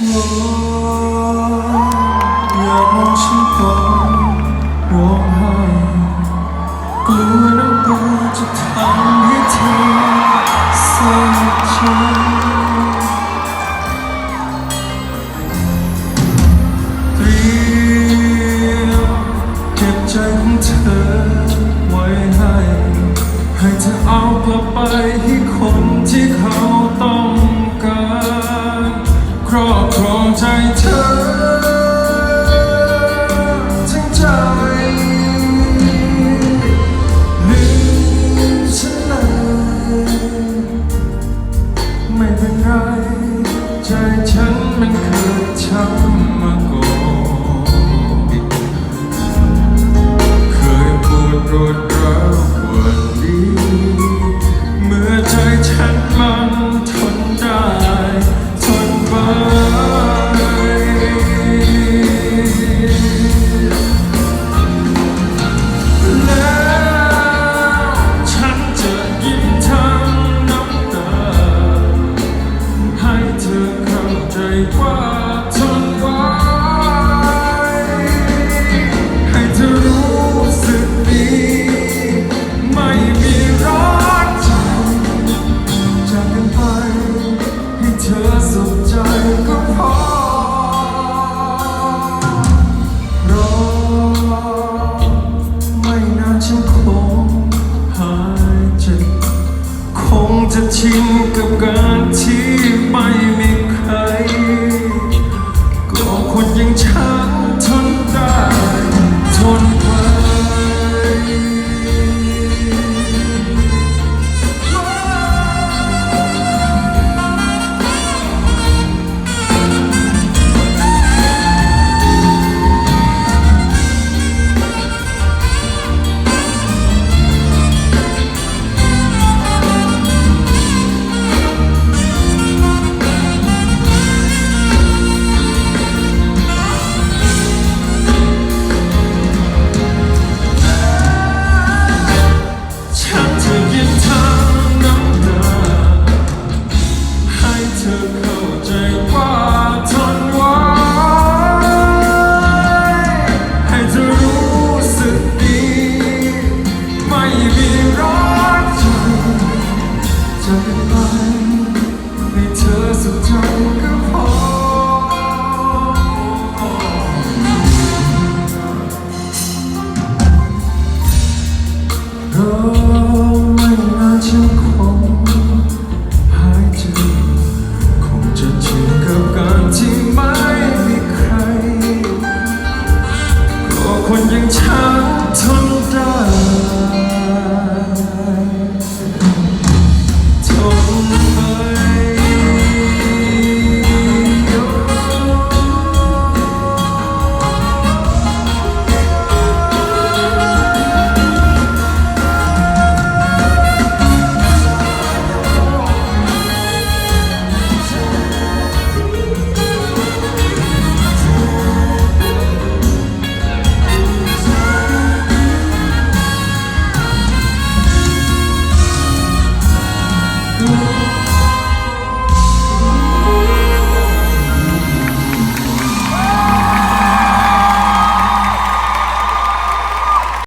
อย่ามองฉันก่อนร้องไห้กลัน้ำตาจะทำให้เธอเศร้เตรียมเก็บใจของเธอไว้ให้ ให้เธอเอากลับไปให้คนที่เขาต้อง เป็นไร ใจฉันมันเคยช้ำมาก่อน จะชินกับการที่ไม่มีใครก็คนยังช้า